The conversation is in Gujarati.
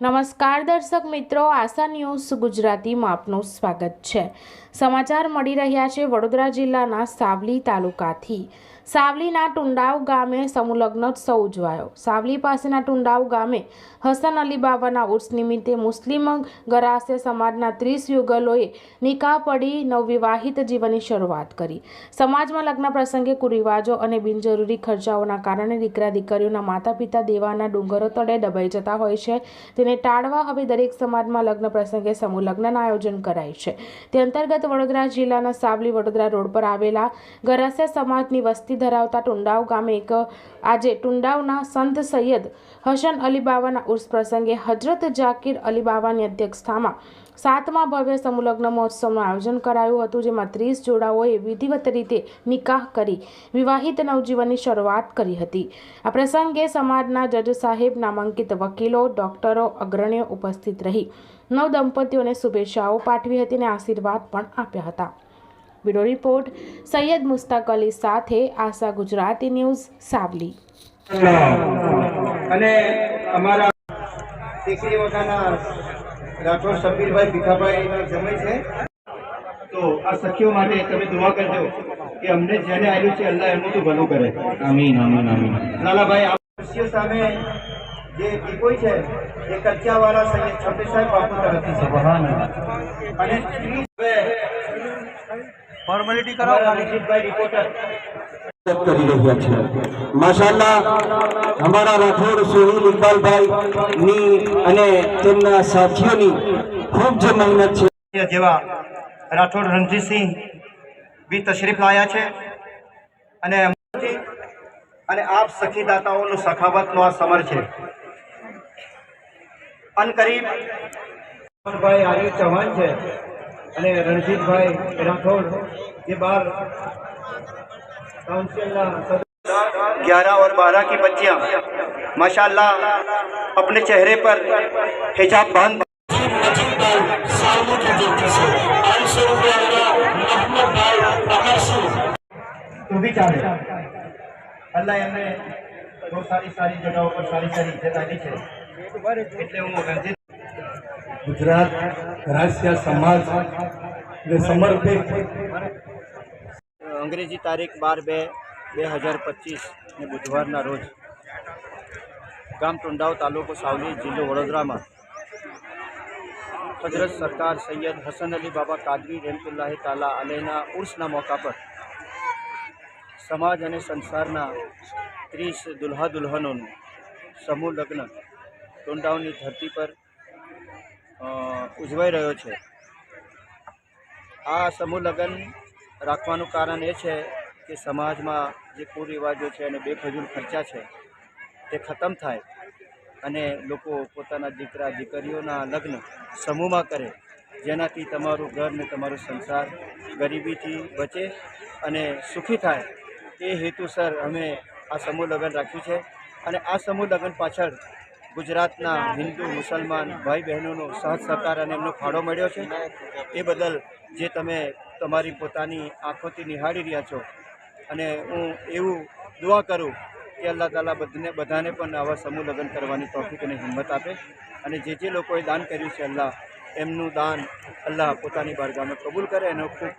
નમસ્કાર દર્શક મિત્રો, આશા ન્યૂઝ ગુજરાતીમાં આપનું સ્વાગત છે. સમાચાર મળી રહ્યા છે વડોદરા જિલ્લાના સાવલી તાલુકાથી. સાવલીના ટુંડાવ ગામે સમૂહલગ્નોત્સવ ઉજવાયો. સાવલી પાસેના ટુંડાવ ગામે હસન અલી બાબાના ઉર્સ નિમિત્તે મુસ્લિમ ગરાસે સમાજના ત્રીસ યુગલોએ નિકાહ પડી નવવિવાહિત જીવનની શરૂઆત કરી. સમાજમાં લગ્ન પ્રસંગે કુરિવાજો અને બિનજરૂરી ખર્ચાઓના કારણે દીકરા દીકરીઓના માતા પિતા દેવાના ડુંગરો તળે દબાઈ જતા હોય છે. તેને ટાળવા હવે દરેક સમાજમાં લગ્ન પ્રસંગે સમૂહ લગ્નના આયોજન કરાય છે. તે અંતર્ગત વડોદરા જિલ્લાના સાવલી વડોદરા રોડ પર આવેલા ગરાસિયા સમાજની વસ્તી ધરાવતા ટુંડાવ ગામે એક આજે ટુંડાવના સંત સૈયદ હસન અલી બાવાના ઉર્સ પ્રસંગે હજરત જાકીર અલી બાવાની અધ્યક્ષતામાં સાતમા ભવ્ય સમૂહલગ્ન મહોત્સવનું આયોજન કરાયું હતું, જેમાં ત્રીસ જોડાઓએ વિધિવત રીતે નિકાહ કરી વિવાહિત નવજીવનની શરૂઆત કરી હતી. આ પ્રસંગે સમાજના જજ સાહેબ નામાંકિત વકીલો, ડોક્ટરો અગ્રણીઓ ઉપસ્થિત રહી નવ દંપતીઓને શુભેચ્છાઓ પાઠવી હતી અને આશીર્વાદ પણ આપ્યા હતા. બ્યુરો રિપોર્ટ સૈયદ મુસ્તાક અલી સાથે આશા ગુજરાતી ન્યૂઝ સાવલી. અને અમારા ટેકરી વખાના રાઠોડ સમીરભાઈ ભીખાભાઈ જમે છે. તો આ સખીઓ માટે તમે દુઆ કરજો કે અમને જેને આવ્યું છે અલ્લાહ એમનું તો ભલું કરે. આમીન આમીન આમીન. લાલાભાઈ આ ખુશીઓ સામે જે ટીપોઈ છે એ કચ્યાવાળા સૈયદ છોટે સાહેબ બાપુ તરફથી છે. અને ફોર્માલિટી કરો અનિશિતભાઈ રિપોર્ટર કરી રહ્યા છે. માશાલ્લાહ અમારા રાઠોડ સોહિલ ઇકબાલભાઈ ની અને તેમના સાથીઓની ખૂબ જ મહેનત છે. જેવા રાઠોડ રણજીતસિંહ બી તશરીફ લાયા છે અને અને આપ સખીદાતાઓનું સખાવતનો આ સમર છે. અનકરીબ ભાઈ આર્ય ચૌહાણ છે અને રણજીતભાઈ રાઠોડ જે બાર काउंसिल ग्यारह और बारह की बच्चियां माशाल्लाह अपने चेहरे पर हिजाब बांध તું બી ચાલે અલ્લાહ એમને બહુ સારી સારી જગાઓ પર સારી સારી ઇજ્જત આપી છે એટલે હું રણજીત ગુજરાત રાજ્ય સમાજ સમર્પિત. અંગ્રેજી તારીખ બાર બે બે હજાર પચીસ ને બુધવારના રોજ ગામ ટુંડાવ તાલુકો સાવલી જિલ્લો વડોદરામાં હજરત સરકાર સૈયદ હસન અલી બાબા કાદરી રહેમતુલ્લાહ તાલા અલેના ઉર્સના મોકા પર સમાજ અને સંસારના ત્રીસ દુલ્હા દુલ્હનોનું સમૂહ લગ્ન ટુંડાવની ધરતી પર ઉજવાઈ રહ્યો છે. આ સમૂહ લગ્ન રાખવાનું કારણ એ છે કે સમાજમાં જે કુરિવાજો છે અને બેફજૂલ ખર્ચા છે તે ખતમ થાય અને લોકો પોતાના દીકરા, દીકરીઓના લગ્ન સમૂહમાં કરે, જેનાથી તમારું ઘર ને તમારો સંસાર ગરીબીથી બચે અને સુખી થાય. એ હેતુસર અમે આ સમૂહ લગ્ન રાખ્યું છે અને આ સમૂહ લગ્ન પાછળ ગુજરાતના હિન્દુ, મુસલમાન ભાઈ બહેનોનો સહજ સહકાર અને એમનો ફાળો મળ્યો છે. એ બદલ જે તમે તમારી પોતાની આંખોથી નિહાળી રહ્યા છો અને હું એવું દુઆ કરું કે અલ્લાહ તાલા બધાને બધાને પણ આવા સમૂહ લગ્ન કરવાની તોફિક અને હિંમત આપે અને જે જે લોકોએ દાન કર્યું છે અલ્લાહ, એમનું દાન અલ્લાહ પોતાની બારગામાં કબૂલ કરે એનો ખૂબ